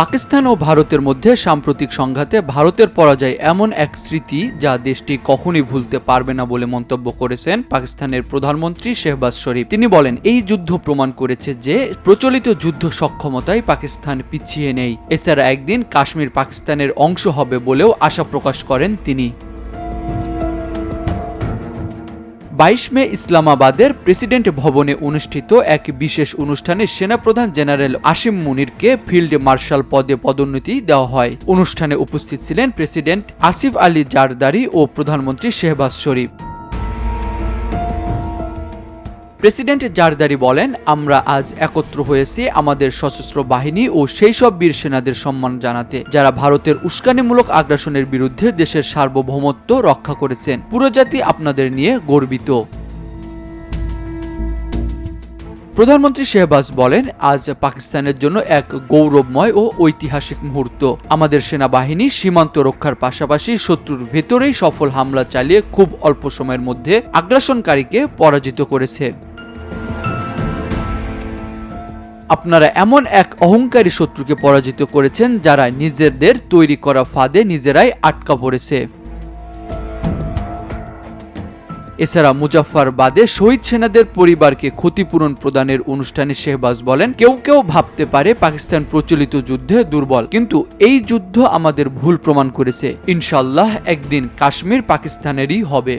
পাকিস্তান ও ভারতের মধ্যে সাম্প্রতিক সংঘাতে ভারতের পরাজয় এমন এক স্মৃতি যা দেশটি কখনই ভুলতে পারবে না বলে মন্তব্য করেছেন পাকিস্তানের প্রধানমন্ত্রী শেহবাজ শরীফ। তিনি বলেন, এই যুদ্ধ প্রমাণ করেছে যে প্রচলিত যুদ্ধ সক্ষমতায় পাকিস্তান পিছিয়ে নেই। এছাড়া একদিন কাশ্মীর পাকিস্তানের অংশ হবে বলেও আশা প্রকাশ করেন তিনি। বাইশ মে ইসলামাবাদের প্রেসিডেন্ট ভবনে অনুষ্ঠিত এক বিশেষ অনুষ্ঠানে সেনাপ্রধান জেনারেল আসিম মুনিরকে ফিল্ড মার্শাল পদে পদোন্নতি দেওয়া হয়। অনুষ্ঠানে উপস্থিত ছিলেন প্রেসিডেন্ট আসিফ আলী জারদারি ও প্রধানমন্ত্রী শেহবাজ শরীফ। প্রেসিডেন্ট জারদারি বলেন, আমরা আজ একত্র হয়েছি আমাদের সশস্ত্র বাহিনী ও সেই সব বীর সেনাদের সম্মান জানাতে, যারা ভারতের উস্কানিমূলক আগ্রাসনের বিরুদ্ধে দেশের সার্বভৌমত্ব রক্ষা করেছেন। পুরো জাতি আপনাদের নিয়ে গর্বিত। প্রধানমন্ত্রী শেহবাজ বলেন, আজ পাকিস্তানের জন্য এক গৌরবময় ও ঐতিহাসিক মুহূর্ত। আমাদের সেনাবাহিনী সীমান্ত রক্ষার পাশাপাশি শত্রুর ভেতরেই সফল হামলা চালিয়ে খুব অল্প সময়ের মধ্যে আগ্রাসনকারীকে পরাজিত করেছে। আপনারা এমন এক অহংকারী শত্রুকে পরাজিত করেছেন যারা নিজেদের তৈরি করা ফাঁদে নিজেরাই আটকা পড়েছে। এছাড়া মুজাফফরবাদে শহীদ সেনাদের পরিবারকে ক্ষতিপূরণ প্রদানের অনুষ্ঠানে শেহবাজ বলেন, কেউ কেউ ভাবতে পারে পাকিস্তান প্রচলিত যুদ্ধে দুর্বল, কিন্তু এই যুদ্ধ আমাদের ভুল প্রমাণ করেছে। ইনশাল্লাহ একদিন কাশ্মীর পাকিস্তানেরই হবে।